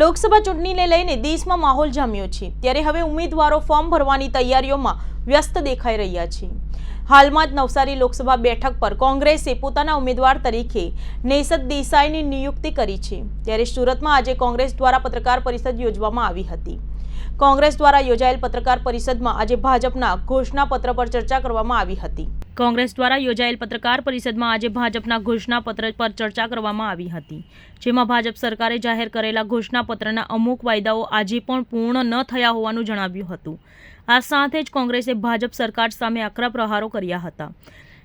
લોકસભા ચૂંટણીને લઈને દેશમાં માહોલ જામ્યો છે. ત્યારે હવે ઉમેદવારો ફોર્મ ભરવાની તૈયારીઓમાં વ્યસ્ત દેખાઈ રહ્યા છે. હાલમાં જ નવસારી લોકસભા બેઠક પર કોંગ્રેસે પોતાના ઉમેદવાર તરીકે નેસદ દેસાઈની નિયુક્તિ કરી છે. ત્યારે સુરતમાં આજે કોંગ્રેસ દ્વારા પત્રકાર પરિષદ યોજવામાં આવી હતી. કોંગ્રેસ દ્વારા યોજાયેલ પત્રકાર પરિષદમાં આજે ભાજપના ઘોષણાપત્ર પર ચર્ચા કરવામાં આવી હતી. કોંગ્રેસ દ્વારા યોજાયેલ પત્રકાર પરિષદમાં આજે ભાજપના ઘોષણાપત્ર પર ચર્ચા કરવામાં આવી હતી. જેમાં ભાજપ સરકારે જાહેર કરેલા ઘોષણાપત્રના અમુક વાયદાઓ આજે પણ પૂર્ણ ન થયા હોવાનું જણાવ્યું હતું. આ સાથે જ કોંગ્રેસે ભાજપ સરકાર સામે આકરા પ્રહારો કર્યા હતા.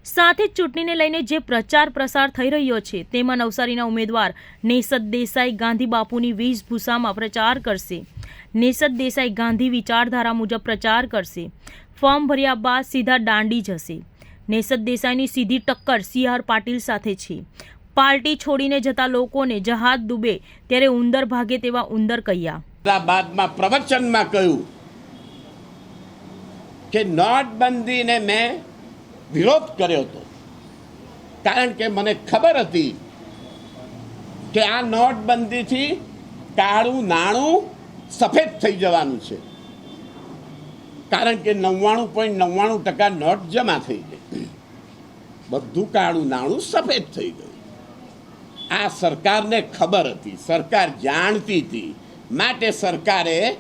સાથે જ ચૂંટણીને લઈને જે પ્રચાર પ્રસાર થઈ રહ્યો છે, તેમાં નવસારીના ઉમેદવાર નેસદ દેસાઈ ગાંધી બાપુની વેશભૂષામાં પ્રચાર કરશે. નેસદ દેસાઈ ગાંધી વિચારધારા મુજબ પ્રચાર કરશે. ફોર્મ ભર્યા બાદ સીધા દાંડી જશે. નેસદ દેસાઈની સીધી ટક્કર સી આર પાટીલ સાથે છે. પાર્ટી છોડીને જતા લોકોને જહાજ ડૂબે ત્યારે ઉંદર ભાગે તેવા ઉંદર કહ્યા પ્રવચનમાં કહ્યું કે નોટબંધીને મેં વિરોધ કર્યો હતો. કારણ કે મને ખબર હતી કે આ નોટબંધીથી કાળું નાણું સફેદ થઈ જવાનું છે. કારણ કે નવ્વાણું પોઈન્ટ નવ્વાણું ટકા નોટ જમા થઈ ગઈ. બધું કાળું નાણું સફેદ થઈ ગયું. આ સરકારને ખબર હતી, સરકાર જાણતી હતી. માટે સરકારે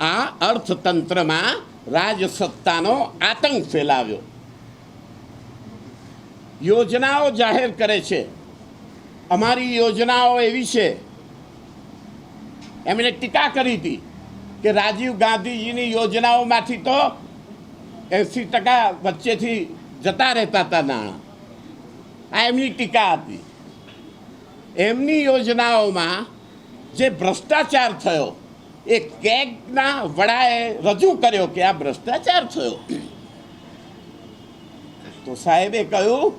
આ અર્થતંત્રમાં રાજસત્તાનો આતંક ફેલાવ્યો. યોજનાઓ જાહેર કરે છે. અમારી યોજનાઓ એવી છે એમણે ટીકા કરી હતી કે રાજીવ ગાંધીજીની યોજનાઓમાંથી તો એંસી ટકા વચ્ચેથી જતા રહેતા હતા નાણાં. આ એમની ટીકા હતી. એમની યોજનાઓમાં જે ભ્રષ્ટાચાર થયો, એ કેગના વડાએ રજૂ કર્યો કે આ ભ્રષ્ટાચાર થયો. તો સાહેબે કહ્યું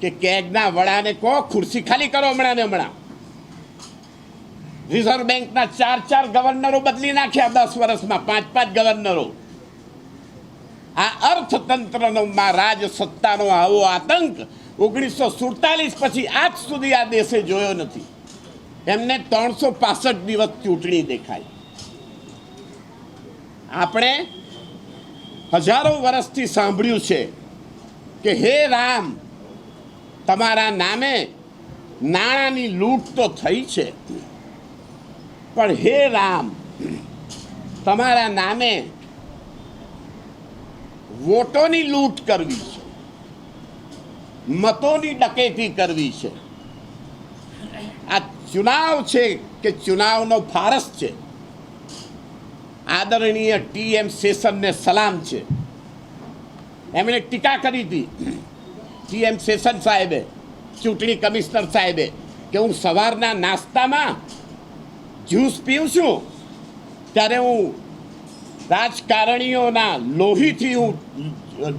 કે કેગના વડાને કહો, ખુરશી ખાલી કરો હમણાં ને હમણાં. રિઝર્વ બેંકના ચાર ચાર ગવર્નરો બદલી નાખ્યા દસ વર્ષમાં, પાંચ પાંચ ગવર્નરો. આ અર્થતંત્રનો માં રાજસત્તાનો આવો આતંક ઓગણીસો સુડતાલીસ પછી આજ સુધી આ દેશે જોયો નથી. એમને ત્રણસો પાસઠ દિવસ ચૂંટણી દેખાય. આપણે હજારો વર્ષથી સાંભળ્યું છે કે હે રામ, તમારા નામે નાણાંની લૂંટ તો થઈ છે. પણ હે રામ, તમારા નામે વોટોની લૂંટ કરવી છે, મતોની ડકેતી કરવી છે. આ ચુનાવ છે કે ચુનાવનો ફારસ છે? આદરણીય ટી એમ શેષનને સલામ છે. એમણે ટીકા કરી હતી ટી એમ શેષન સાહેબે, ચૂંટણી કમિશનર સાહેબે, કે હું સવારના નાસ્તામાં જ્યુસ પીઉં છું ત્યારે હું રાજકારણીઓના લોહીથી હું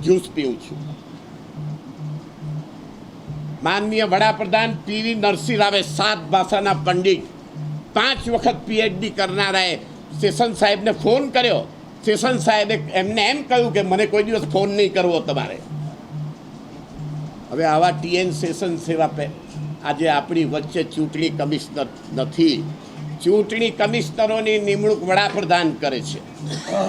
જ્યુસ પીઉં છું. માનનીય વડાપ્રધાન પીવી નરસિંહ રાવે સાત ભાષાના પંડિત, પાંચ વખત પીએચડી કરનારાએ સેશન સાહેબને ફોન કર્યો. સેશન સાહેબે એમને એમ કહ્યું કે મને કોઈ દિવસ ફોન નહીં કરવો તમારે. હવે આવા ટીએન સેશન સેવા આજે આપણી વચ્ચે ચૂંટણી કમિશનર નથી. ચૂંટણી કમિશનરોની નિમણૂક વડાપ્રધાન કરે છે.